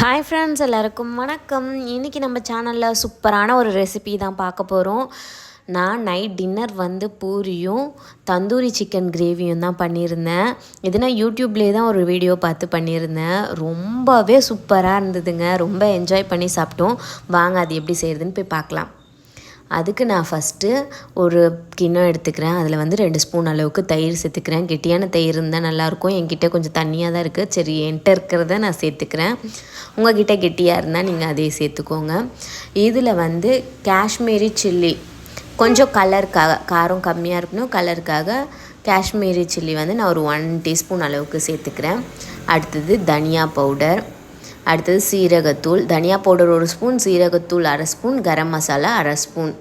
Hi friends எல்லாருக்கும் வணக்கம். இன்றைக்கி நம்ம சேனலில் சூப்பரான ஒரு ரெசிபி தான் பார்க்க போகிறோம் நான் நைட் டின்னர் வந்து பூரியும் தந்தூரி சிக்கன் கிரேவியும் தான் பண்ணியிருந்தேன். இது நான் யூடியூப்லேயே தான் ஒரு வீடியோ பார்த்து பண்ணியிருந்தேன். ரொம்பவே சூப்பராக இருந்ததுங்க. ரொம்ப என்ஜாய் பண்ணி சாப்பிட்டோம். வாங்க அது எப்படி செய்கிறதுன்னு போய் பார்க்கலாம். அதுக்கு நான் ஃபஸ்ட்டு ஒரு கிண்ணம் எடுத்துக்கிறேன். அதில் வந்து ரெண்டு ஸ்பூன் அளவுக்கு தயிர் சேர்த்துக்கிறேன். கெட்டியான தயிர் இருந்தால் நல்லாயிருக்கும் என்கிட்ட கொஞ்சம் தண்ணியாக தான் இருக்குது சரி என்கிட்ட இருக்கிறத நான் சேர்த்துக்கிறேன். உங்ககிட்ட கெட்டியாக இருந்தால் நீங்கள் அதே சேர்த்துக்கோங்க. இதில் வந்து காஷ்மீரி சில்லி. கொஞ்சம் கலருக்காக காரம் கம்மியாக இருக்கணும். கலருக்காக காஷ்மீரி சில்லி வந்து நான் ஒரு ஒன் டீஸ்பூன் அளவுக்கு சேர்த்துக்கிறேன். அடுத்தது தனியா பவுடர் அடுத்தது சீரகத்தூள் தனியா பவுடர் ஒரு ஸ்பூன் சீரகத்தூள் அரை ஸ்பூன் கரம் மசாலா அரை ஸ்பூன்.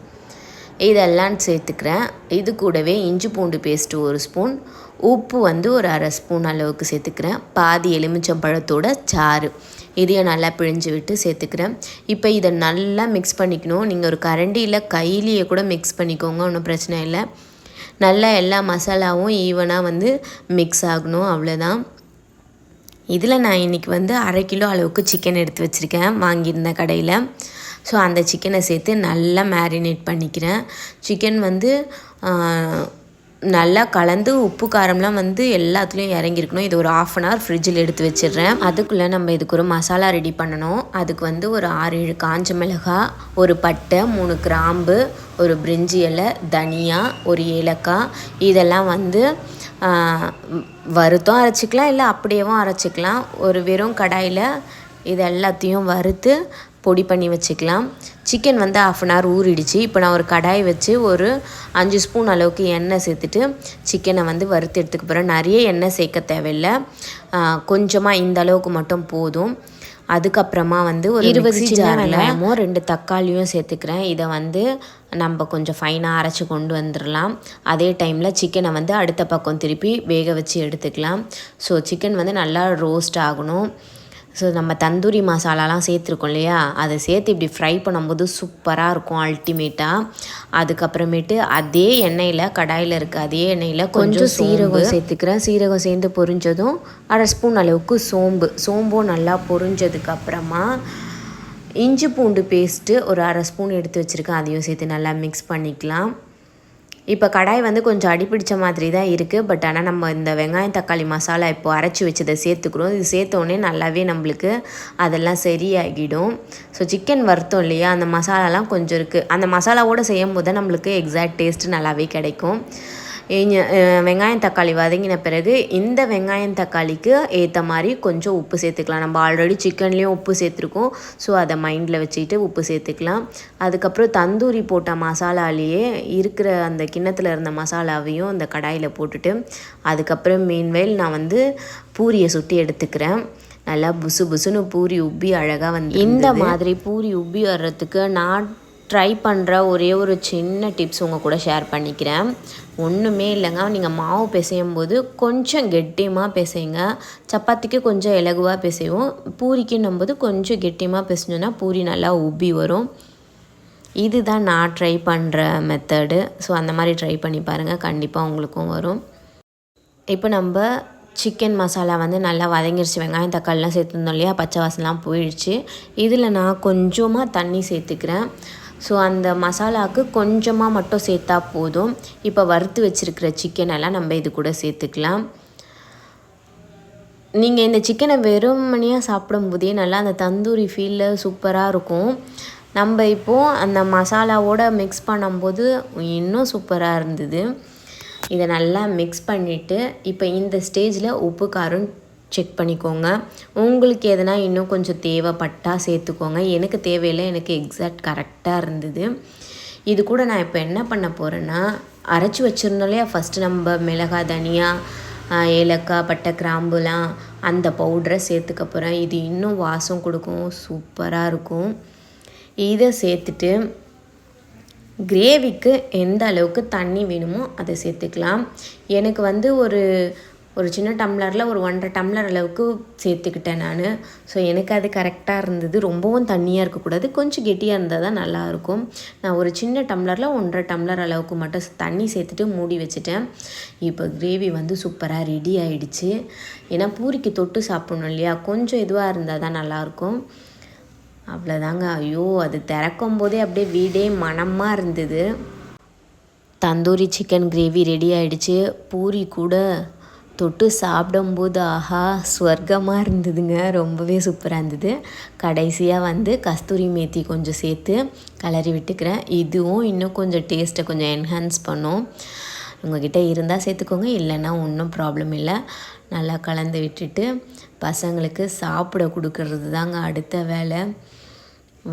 இதெல்லாம் சேர்த்துக்கிறேன். இது கூடவே இஞ்சி பூண்டு பேஸ்ட்டு ஒரு ஸ்பூன் உப்பு வந்து ஒரு அரை ஸ்பூன் அளவுக்கு சேர்த்துக்கிறேன். பாதி எலுமிச்சம்பழத்தோட சாறு. இதையும் நல்லா பிழிஞ்சு விட்டு சேர்த்துக்கிறேன். இப்போ இதை நல்லா மிக்ஸ் பண்ணிக்கணும். நீங்கள் ஒரு கரண்டியில் கையிலேயே கூட மிக்ஸ் பண்ணிக்கோங்க ஒன்றும் பிரச்சனை இல்லை. நல்லா எல்லா மசாலாவும் ஈவனாக வந்து மிக்ஸ் ஆகணும் அவ்வளோதான் இதில் நான் இன்றைக்கி வந்து அரை கிலோ அளவுக்கு சிக்கன் எடுத்து வச்சுருக்கேன் வாங்கியிருந்தேன் கடையில். ஸோ அந்த சிக்கனை சேர்த்து நல்லா மேரினேட் பண்ணிக்கிறேன். சிக்கன் வந்து நல்லா கலந்து உப்பு காரம்லாம் வந்து எல்லாத்துலேயும் இறங்கியிருக்கணும். இது ஒரு ஆஃப் அன் ஹவர் ஃப்ரிட்ஜில் எடுத்து வச்சிடுறேன். அதுக்குள்ளே நம்ம இதுக்கு ஒரு மசாலா ரெடி பண்ணணும். அதுக்கு வந்து ஒரு ஆறு ஏழு காஞ்ச மிளகாய் ஒரு பட்டை மூணு கிராம்பு ஒரு பிரிஞ்சி இலை தனியா ஒரு ஏலக்காய் இதெல்லாம் வந்து வறுத்தும் அரைச்சிக்கலாம் இல்லை அப்படியேவும் அரைச்சிக்கலாம். ஒரு வெறும் கடாயில் இது எல்லாத்தையும் வறுத்து பொடி பண்ணி வச்சுக்கலாம். சிக்கன் வந்து ஆஃப் அன் ஹவர் ஊறிடுச்சு. இப்போ நான் ஒரு கடாய் வச்சு ஒரு அஞ்சு ஸ்பூன் அளவுக்கு எண்ணெய் சேர்த்துட்டு சிக்கனை வந்து வறுத்து எடுத்துக்க போகிறேன் நிறைய எண்ணெய் சேர்க்க தேவையில்லை. கொஞ்சமாக இந்த அளவுக்கு மட்டும் போதும். அதுக்கப்புறமா வந்து ஒரு இருபது சின்ன வெங்காயமும் ரெண்டு தக்காளியும் சேர்த்துக்கிறேன். இதை வந்து நம்ம கொஞ்சம் ஃபைனாக அரைச்சி கொண்டு வந்துடலாம். அதே டைமில் சிக்கனை வந்து அடுத்த பக்கம் திருப்பி வேக வச்சு எடுத்துக்கலாம். ஸோ சிக்கன் வந்து நல்லா ரோஸ்ட் ஆகணும். ஸோ நம்ம தந்தூரி மசாலாலாம் சேர்த்துருக்கோம் இல்லையா? அதை சேர்த்து இப்படி ஃப்ரை பண்ணும்போது சூப்பராக இருக்கும் அல்டிமேட்டாக அதுக்கப்புறமேட்டு அதே எண்ணெயில் கடாயில் இருக்க அதே எண்ணெயில் கொஞ்சம் சீரகம் சேர்த்துக்கிறேன். சீரகம் சேர்ந்து பொரிஞ்சதும் அரை ஸ்பூன் அளவுக்கு சோம்பு. சோம்பும் நல்லா பொரிஞ்சதுக்கப்புறமா இஞ்சி பூண்டு பேஸ்ட்டு ஒரு அரை ஸ்பூன் எடுத்து வச்சுருக்கேன். அதையும் சேர்த்து நல்லா மிக்ஸ் பண்ணிக்கலாம். இப்போ கடாய் வந்து கொஞ்சம் அடிப்பிடிச்ச மாதிரி தான் இருக்குது பட் ஆனால் நம்ம இந்த வெங்காயம் தக்காளி மசாலா இப்போ அரைச்சி வச்சதை சேர்த்துக்கிறோம். இது சேர்த்தோடனே நல்லாவே நம்மளுக்கு அதெல்லாம் சரியாகிடும். ஸோ சிக்கன் வறுத்தோம் இல்லையா? அந்த மசாலாலாம் கொஞ்சம் இருக்குது அந்த மசாலாவோடு செய்யும் போது நம்மளுக்கு எக்ஸாக்ட் டேஸ்ட்டு நல்லாவே கிடைக்கும். வெங்காயம் தக்காளி வதங்கின பிறகு இந்த வெங்காயம் தக்காளிக்கு ஏற்ற மாதிரி கொஞ்சம் உப்பு சேர்த்துக்கலாம். நம்ம ஆல்ரெடி சிக்கன்லேயும் உப்பு சேர்த்துருக்கோம். ஸோ அதை மைண்டில் வச்சுக்கிட்டு உப்பு சேர்த்துக்கலாம். அதுக்கப்புறம் தந்தூரி போட்ட மசாலாலேயே இருக்கிற அந்த கிண்ணத்தில் இருந்த மசாலாவையும் அந்த கடாயில் போட்டுட்டு அதுக்கப்புறம் மீன்வேல் நான் வந்து பூரியை சுட்டி எடுத்துக்கிறேன். நல்லா புசு புசுன்னு பூரி உப்பி அழகாக வந்து இந்த மாதிரி பூரி உப்பி வர்றதுக்கு நான் ட்ரை பண்ணுற ஒரே ஒரு சின்ன டிப்ஸ் உங்கள் கூட ஷேர் பண்ணிக்கிறேன். ஒன்றுமே இல்லைங்க. நீங்கள் மாவு பிசையும் போது கொஞ்சம் கெட்டியமாக பிசைங்க. சப்பாத்திக்கு கொஞ்சம் இலகுவாக பிசைவோம் பூரிக்குன்னும் போது கொஞ்சம் கெட்டியமாக பிசைஞ்சோன்னா பூரி நல்லா உப்பி வரும். இதுதான் நான் ட்ரை பண்ணுற மெத்தடு ஸோ அந்த மாதிரி ட்ரை பண்ணி பாருங்கள் கண்டிப்பாக உங்களுக்கும் வரும். இப்போ நம்ம சிக்கன் மசாலா வந்து நல்லா வதங்கிருச்சு. வெங்காயம் தக்காளிலாம் சேர்த்துருந்தோம் இல்லையா? பச்சை வாசலாம் போயிடுச்சு. இதில் நான் கொஞ்சமாக தண்ணி சேர்த்துக்கிறேன். ஸோ அந்த மசாலாவுக்கு கொஞ்சமாக மட்டும் சேர்த்தா போதும். இப்போ வறுத்து வச்சுருக்கிற சிக்கன் எல்லாம் நம்ம இது கூட சேர்த்துக்கலாம். நீங்கள் இந்த சிக்கனை வெறுமனையாக சாப்பிடும்போதே நல்லா அந்த தந்தூரி ஃபீலில் சூப்பராக இருக்கும். நம்ம இப்போது அந்த மசாலாவோட மிக்ஸ் பண்ணும்போது இன்னும் சூப்பராக இருந்தது. இதை நல்லா மிக்ஸ் பண்ணிவிட்டு இப்போ இந்த ஸ்டேஜில் உப்பு காரம் செக் பண்ணிக்கோங்க. உங்களுக்கு எதனா இன்னும் கொஞ்சம் தேவைப்பட்டால் சேர்த்துக்கோங்க. எனக்கு தேவையில்லை எனக்கு எக்ஸாக்ட் கரெக்டாக இருந்தது. இது கூட நான் இப்போ என்ன பண்ண போகிறேன்னா அரைச்சி வச்சுருந்தோம் ஃபஸ்ட்டு நம்ம மிளகாய் தனியாக ஏலக்காய் பட்டை கிராம்புலாம் அந்த பவுடரை சேர்த்துக்க போகிறேன் இது இன்னும் வாசம் கொடுக்கும். சூப்பராக இருக்கும். இதை சேர்த்துட்டு கிரேவிக்கு எந்த அளவுக்கு தண்ணி வேணுமோ அதை சேர்த்துக்கலாம். எனக்கு வந்து ஒரு ஒரு சின்ன டம்ளரில் ஒரு ஒன்றரை டம்ளர் அளவுக்கு சேர்த்துக்கிட்டேன் நான். ஸோ எனக்கு அது கரெக்டாக இருந்தது. ரொம்பவும் தண்ணியாக இருக்கக்கூடாது. கொஞ்சம் கெட்டியாக இருந்தால் தான் நல்லாயிருக்கும். நான் ஒரு சின்ன டம்ளரில் ஒன்றரை டம்ளர் அளவுக்கு மட்டும் தண்ணி சேர்த்துட்டு மூடி வச்சுட்டேன். இப்போ கிரேவி வந்து சூப்பராக ரெடி ஆகிடுச்சு ஏன்னா பூரிக்கு தொட்டு சாப்பிடணும் இல்லையா? கொஞ்சம் இதுவாக இருந்தால் தான் நல்லாயிருக்கும். அவ்வளோதாங்க. ஐயோ அது திறக்கும் போதே அப்படியே வீடே மனமாக இருந்தது. தந்தூரி சிக்கன் கிரேவி ரெடி ஆகிடுச்சு பூரி கூட தொட்டு சாப்பிடும்போது ஆஹா ஸ்வர்க்கமாக இருந்ததுங்க. ரொம்பவே சூப்பராக இருந்தது. கடைசியாக வந்து கஸ்தூரி மேத்தி கொஞ்சம் சேர்த்து கிளறி விட்டுக்கிறேன். இதுவும் இன்னும் கொஞ்சம் டேஸ்ட்டை கொஞ்சம் என்ஹான்ஸ் பண்ணும். உங்ககிட்ட இருந்தால் சேர்த்துக்கோங்க இல்லைன்னா ஒன்றும் ப்ராப்ளம் இல்லை. நல்லா கலந்து விட்டுட்டு பசங்களுக்கு சாப்பிட கொடுக்கறது தாங்க அடுத்த வேலை.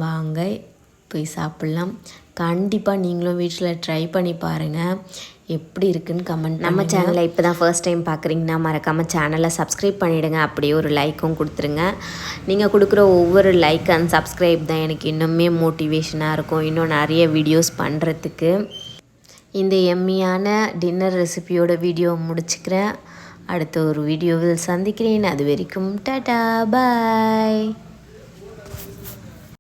வாங்க போய் சாப்பிட்லாம். கண்டிப்பாக நீங்களும் வீட்டில் ட்ரை பண்ணி பாருங்கள் எப்படி இருக்குன்னு கமெண்ட் நம்ம சேனலை இப்போ தான் ஃபர்ஸ்ட் டைம் பார்க்குறீங்கன்னா மறக்காமல் சேனலை சப்ஸ்கிரைப் பண்ணிவிடுங்க அப்படியே ஒரு லைக்கும் கொடுத்துருங்க. நீங்கள் கொடுக்குற ஒவ்வொரு லைக் அண்ட் சப்ஸ்கிரைப் தான் எனக்கு இன்னுமே மோட்டிவேஷனாக இருக்கும். இன்னும் நிறைய வீடியோஸ் பண்ணுறதுக்கு இந்த எம்மியான டின்னர் ரெசிபியோட வீடியோ முடிச்சுக்கிறேன். அடுத்த ஒரு வீடியோவில் சந்திக்கிறேன். அது வரைக்கும் டாடா பாய்